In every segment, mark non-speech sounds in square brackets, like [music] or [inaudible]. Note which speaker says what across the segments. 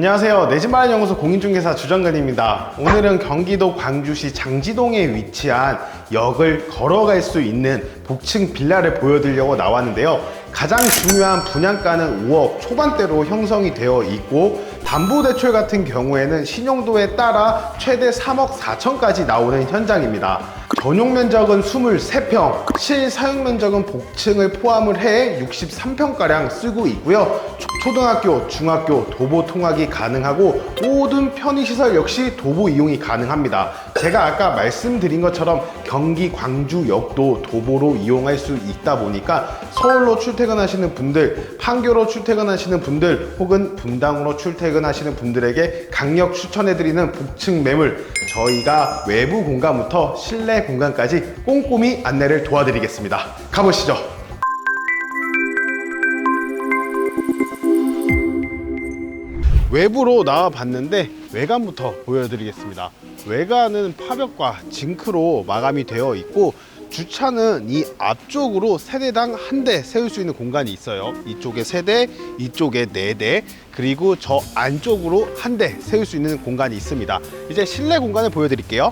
Speaker 1: 안녕하세요. 내집마련 연구소 공인중개사 주정근입니다. 오늘은 경기도 광주시 장지동에 위치한 역을 걸어갈 수 있는 복층 빌라를 보여드리려고 나왔는데요. 가장 중요한 분양가는 5억 초반대로 형성이 되어 있고 담보대출 같은 경우에는 신용도에 따라 최대 3억 4천까지 나오는 현장입니다. 전용 면적은 23평, 실 사용 면적은 복층을 포함을 해 63평가량 쓰고 있고요. 초- 초등학교, 중학교, 도보 통학이 가능하고 모든 편의시설 역시 도보 이용이 가능합니다. 제가 아까 말씀드린 것처럼 경기 광주역도 도보로 이용할 수 있다 보니까 서울로 출퇴근하시는 분들, 판교로 출퇴근하시는 분들 혹은 분당으로 출퇴근하시는 분들에게 강력 추천해드리는 복층 매물 저희가 외부 공간부터 실내 공간까지 꼼꼼히 안내를 도와드리겠습니다. 가보시죠. 외부로 나와 봤는데 외관부터 보여드리겠습니다. 외관은 파벽과 징크로 마감이 되어 있고 주차는 이 앞쪽으로 세대당 한 대 세울 수 있는 공간이 있어요. 이쪽에 세 대, 이쪽에 네 대, 그리고 저 안쪽으로 한 대 세울 수 있는 공간이 있습니다. 이제 실내 공간을 보여드릴게요.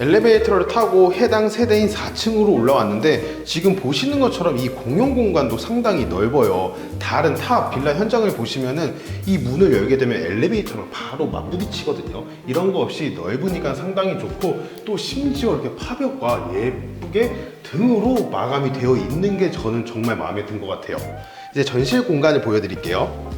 Speaker 1: 엘리베이터를 타고 해당 세대인 4층으로 올라왔는데 지금 보시는 것처럼 이 공용 공간도 상당히 넓어요. 다른 타 빌라 현장을 보시면은 이 문을 열게 되면 엘리베이터랑 바로 맞부딪히거든요. 이런 거 없이 넓으니까 상당히 좋고 또 심지어 이렇게 파벽과 예쁘게 등으로 마감이 되어 있는 게 저는 정말 마음에 든 것 같아요. 이제 전실 공간을 보여드릴게요.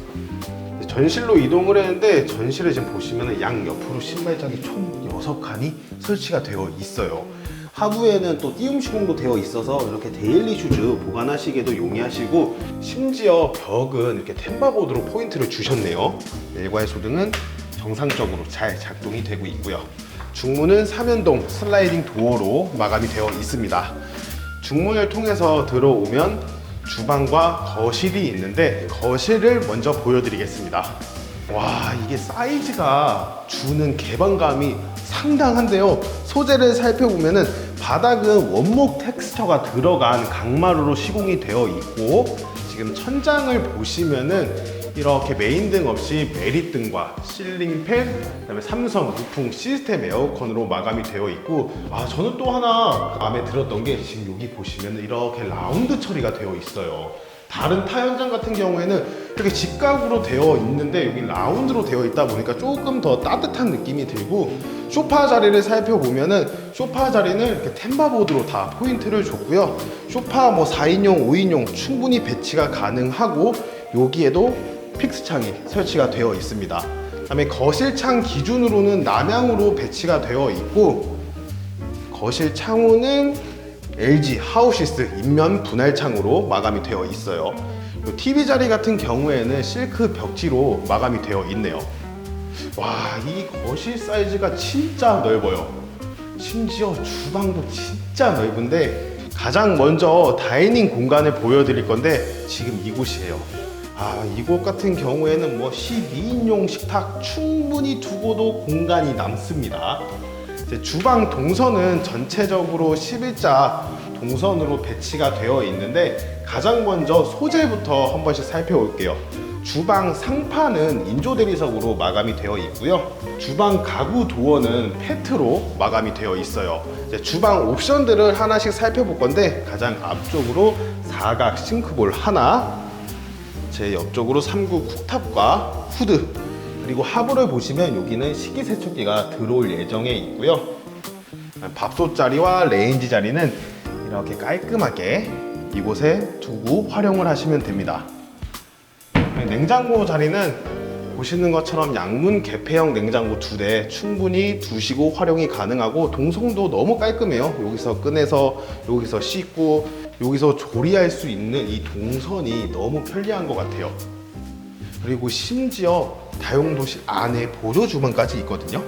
Speaker 1: 전실로 이동을 했는데 전실을 지금 보시면 양 옆으로 신발장이 총 6칸이 설치가 되어 있어요. 하부에는 또 띄움 시공도 되어 있어서 이렇게 데일리 슈즈 보관하시기에도 용이하시고 심지어 벽은 이렇게 템바보드로 포인트를 주셨네요. 일괄 소등은 정상적으로 잘 작동이 되고 있고요. 중문은 삼연동 슬라이딩 도어로 마감이 되어 있습니다. 중문을 통해서 들어오면 주방과 거실이 있는데 거실을 먼저 보여드리겠습니다. 와 이게 사이즈가 주는 개방감이 상당한데요. 소재를 살펴보면 은 바닥은 원목 텍스처가 들어간 강마루로 시공이 되어 있고 지금 천장을 보시면은 이렇게 메인 등 없이 메리 등과 실링 팬, 그다음에 삼성 무풍 시스템 에어컨으로 마감이 되어 있고 아 저는 또 하나 마음에 들었던 게 지금 여기 보시면 이렇게 라운드 처리가 되어 있어요. 다른 타 현장 같은 경우에는 이렇게 직각으로 되어 있는데 여기 라운드로 되어 있다 보니까 조금 더 따뜻한 느낌이 들고 소파 자리를 살펴보면은 소파 자리는 이렇게 템바보드로 다 포인트를 줬고요. 소파 뭐 4인용, 5인용 충분히 배치가 가능하고 여기에도 픽스 창이 설치가 되어 있습니다. 그다음에 거실 창 기준으로는 남향으로 배치가 되어 있고 거실 창호는 LG 하우시스 인면 분할 창으로 마감이 되어 있어요. 요 TV 자리 같은 경우에는 실크 벽지로 마감이 되어 있네요. 와, 이 거실 사이즈가 진짜 넓어요. 심지어 주방도 진짜 넓은데 가장 먼저 다이닝 공간을 보여드릴 건데 지금 이곳이에요. 아, 이곳 같은 경우에는 뭐 12인용 식탁 충분히 두고도 공간이 남습니다. 주방 동선은 전체적으로 11자 동선으로 배치가 되어 있는데 가장 먼저 소재부터 한 번씩 살펴볼게요. 주방 상판은 인조 대리석으로 마감이 되어 있고요. 주방 가구 도어는 페트로 마감이 되어 있어요. 주방 옵션들을 하나씩 살펴볼 건데 가장 앞쪽으로 사각 싱크볼 하나, 제 옆쪽으로 3구 쿡탑과 후드 그리고 하부를 보시면 여기는 식기세척기가 들어올 예정에 있고요 밥솥 자리와 레인지 자리는 이렇게 깔끔하게 이곳에 두고 활용을 하시면 됩니다 냉장고 자리는 보시는 것처럼 양문 개폐형 냉장고 두 대 충분히 두시고 활용이 가능하고 동성도 너무 깔끔해요. 여기서 꺼내서 여기서 씻고 여기서 조리할 수 있는 이 동선이 너무 편리한 것 같아요. 그리고 심지어 다용도실 안에 보조 주방까지 있거든요.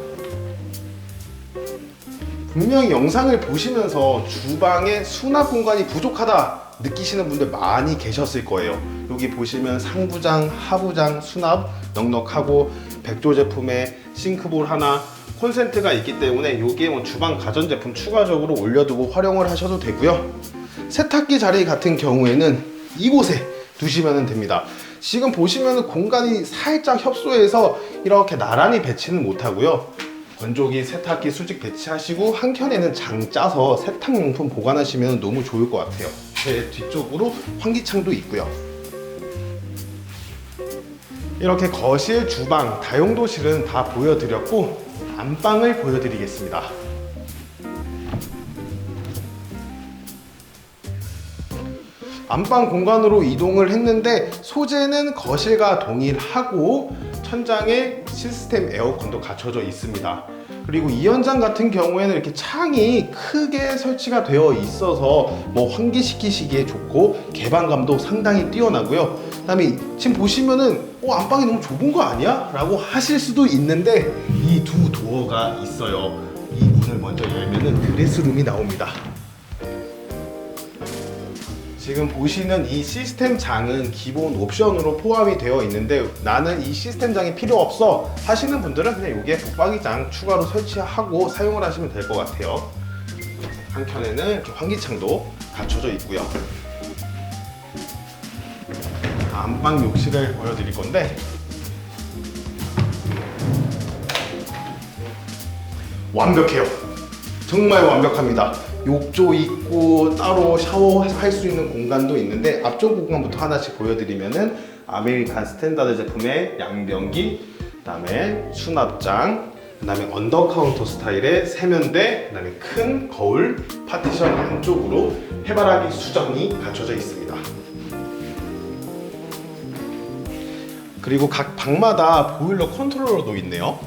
Speaker 1: 분명히 영상을 보시면서 주방에 수납 공간이 부족하다 느끼시는 분들 많이 계셨을 거예요. 여기 보시면 상부장, 하부장 수납 넉넉하고 백조 제품에 싱크볼 하나 콘센트가 있기 때문에 여기에 뭐 주방 가전제품 추가적으로 올려두고 활용을 하셔도 되고요. 세탁기 자리 같은 경우에는 이곳에 두시면 됩니다. 지금 보시면 공간이 살짝 협소해서 이렇게 나란히 배치는 못하고요. 왼쪽이 세탁기 수직 배치하시고 한 켠에는 장 짜서 세탁용품 보관하시면 너무 좋을 것 같아요. 제 뒤쪽으로 환기창도 있고요. 이렇게 거실, 주방, 다용도실은 다 보여드렸고 안방을 보여드리겠습니다. 안방 공간으로 이동을 했는데 소재는 거실과 동일하고 천장에 시스템 에어컨도 갖춰져 있습니다. 그리고 이 현장 같은 경우에는 이렇게 창이 크게 설치가 되어 있어서 뭐 환기시키시기에 좋고 개방감도 상당히 뛰어나고요. 그다음에 지금 보시면은 어, 안방이 너무 좁은 거 아니야? 라고 하실 수도 있는데 이 두 도어가 있어요. 이 문을 먼저 열면은 드레스룸이 나옵니다. 지금 보시는 이 시스템 장은 기본 옵션으로 포함이 되어 있는데 나는 이 시스템 장이 필요 없어 하시는 분들은 그냥 여기에 붙박이장 추가로 설치하고 사용을 하시면 될 것 같아요. 한켠에는 환기창도 갖춰져 있고요. 안방 욕실을 보여드릴 건데 완벽해요. 정말 완벽합니다. 욕조 있고 따로 샤워할 수 있는 공간도 있는데 앞쪽 공간부터 하나씩 보여드리면은 아메리칸 스탠다드 제품의 양변기, 그다음에 수납장, 그다음에 언더 카운터 스타일의 세면대, 그다음에 큰 거울 파티션 안쪽으로 해바라기 수전이 갖춰져 있습니다. 그리고 각 방마다 보일러 컨트롤러도 있네요.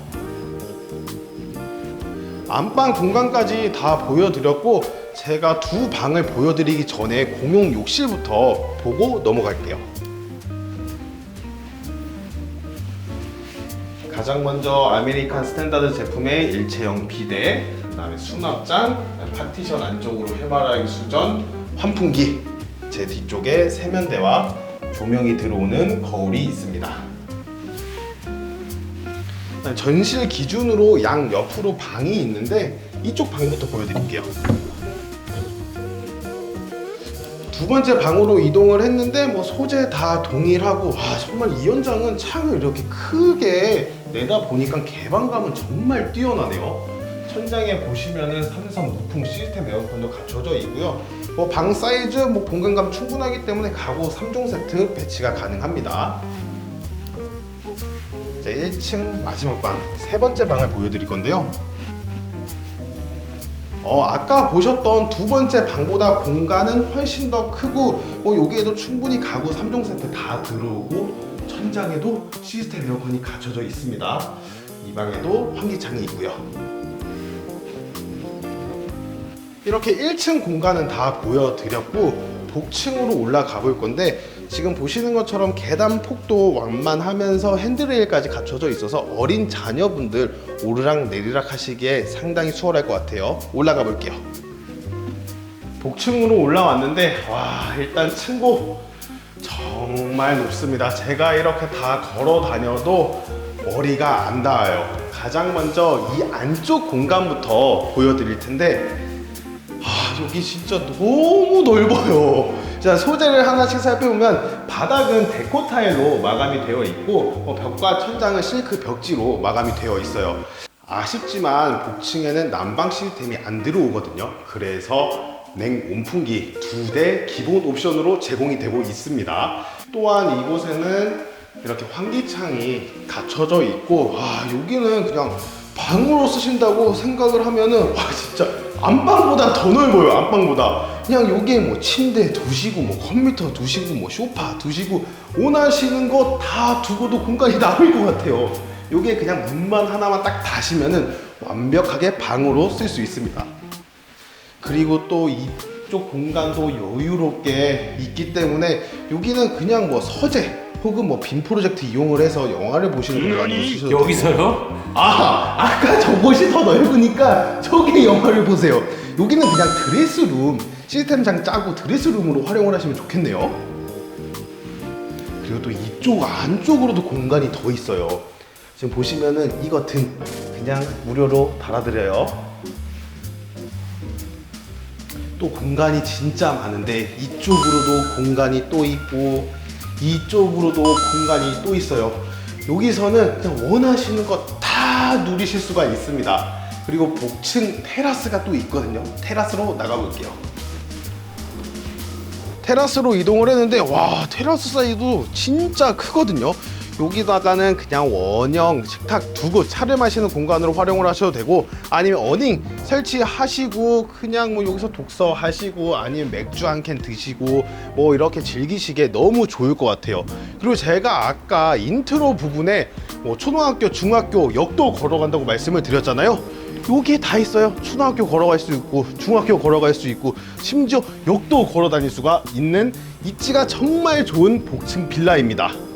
Speaker 1: 안방 공간까지 다 보여드렸고 제가 두 방을 보여드리기 전에 공용 욕실부터 보고 넘어갈게요. 가장 먼저 아메리칸 스탠다드 제품의 일체형 비대, 그다음에 수납장, 파티션 안쪽으로 해바라기 수전, 환풍기, 제 뒤쪽에 세면대와 조명이 들어오는 거울이 있습니다. 전실 기준으로 양 옆으로 방이 있는데 이쪽 방부터 보여드릴게요. 두 번째 방으로 이동을 했는데 뭐 소재 다 동일하고 와 정말 이 현장은 창을 이렇게 크게 내다 보니까 개방감은 정말 뛰어나네요. 천장에 보시면은 삼성 무풍 시스템 에어컨도 갖춰져 있고요. 뭐 방 사이즈 뭐 공간감 충분하기 때문에 가구 3종 세트 배치가 가능합니다. 이제 1층 마지막 방, 세 번째 방을 보여드릴 건데요. 어, 아까 보셨던 두 번째 방보다 공간은 훨씬 더 크고, 뭐 여기에도 충분히 가구 3종 세트 다 들어오고, 천장에도 시스템 에어컨이 갖춰져 있습니다. 이 방에도 환기창이 있고요. 이렇게 1층 공간은 다 보여드렸고, 복층으로 올라가 볼 건데, 지금 보시는 것처럼 계단 폭도 완만하면서 핸드레일까지 갖춰져 있어서 어린 자녀분들 오르락 내리락 하시기에 상당히 수월할 것 같아요. 올라가 볼게요. 복층으로 올라왔는데 와 일단 층고 정말 높습니다. 제가 이렇게 다 걸어 다녀도 머리가 안 닿아요. 가장 먼저 이 안쪽 공간부터 보여드릴 텐데 아, 여기 진짜 너무 넓어요. 자, 소재를 하나씩 살펴보면 바닥은 데코 타일로 마감이 되어 있고 어, 벽과 천장은 실크 벽지로 마감이 되어 있어요. 아쉽지만 복층에는 난방 시스템이 안 들어오거든요. 그래서 냉 온풍기 두 대 기본 옵션으로 제공이 되고 있습니다. 또한 이곳에는 이렇게 환기창이 갖춰져 있고 와 여기는 그냥 방으로 쓰신다고 생각을 하면은 와 진짜 안방보다 더 넓어요 안방보다. 그냥 여기에 뭐 침대 두시고 뭐 컴퓨터 두시고 뭐 소파 두시고 원하시는 거 다 두고도 공간이 [laughs] 남을 것 같아요. 여기에 그냥 문만 하나만 딱 다시면은 완벽하게 방으로 쓸 수 있습니다. 그리고 또 이 쪽 공간도 여유롭게 있기 때문에 여기는 그냥 뭐 서재 혹은 뭐 빔 프로젝트 이용을 해서 영화를 보시는 공간으로 쓰셔도 되고
Speaker 2: 여기서요?
Speaker 1: 아, 아까 저곳이 더 넓으니까 저기 영화를 보세요. 여기는 그냥 드레스룸, 시스템장 짜고 드레스룸으로 활용을 하시면 좋겠네요. 그리고 또 이쪽 안쪽으로도 공간이 더 있어요. 지금 보시면은 이거 등 그냥 무료로 달아드려요. 또 공간이 진짜 많은데 이쪽으로도 공간이 또 있고 이쪽으로도 공간이 또 있어요. 여기서는 그냥 원하시는 것 다 누리실 수가 있습니다. 그리고 복층 테라스가 또 있거든요. 테라스로 나가볼게요. 테라스로 이동을 했는데 와 테라스 사이도 진짜 크거든요 여기다가는 그냥 원형 식탁 두고 차를 마시는 공간으로 활용을 하셔도 되고 아니면 어닝 설치하시고 그냥 뭐 여기서 독서 하시고 아니면 맥주 한 캔 드시고 뭐 이렇게 즐기시기에 너무 좋을 것 같아요 그리고 제가 아까 인트로 부분에 뭐 초등학교 중학교 역도 걸어간다고 말씀을 드렸잖아요 여기에 다 있어요. 초등학교 걸어갈 수 있고 중학교 걸어갈 수 있고 심지어 역도 걸어 다닐 수가 있는 입지가 정말 좋은 복층 빌라입니다.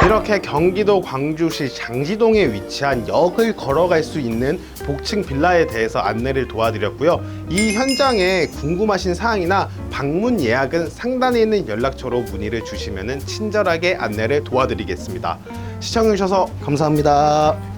Speaker 1: 이렇게 경기도 광주시 장지동에 위치한 역을 걸어갈 수 있는 복층 빌라에 대해서 안내를 도와드렸고요. 이 현장에 궁금하신 사항이나 방문 예약은 상단에 있는 연락처로 문의를 주시면 친절하게 안내를 도와드리겠습니다. 시청해주셔서 감사합니다.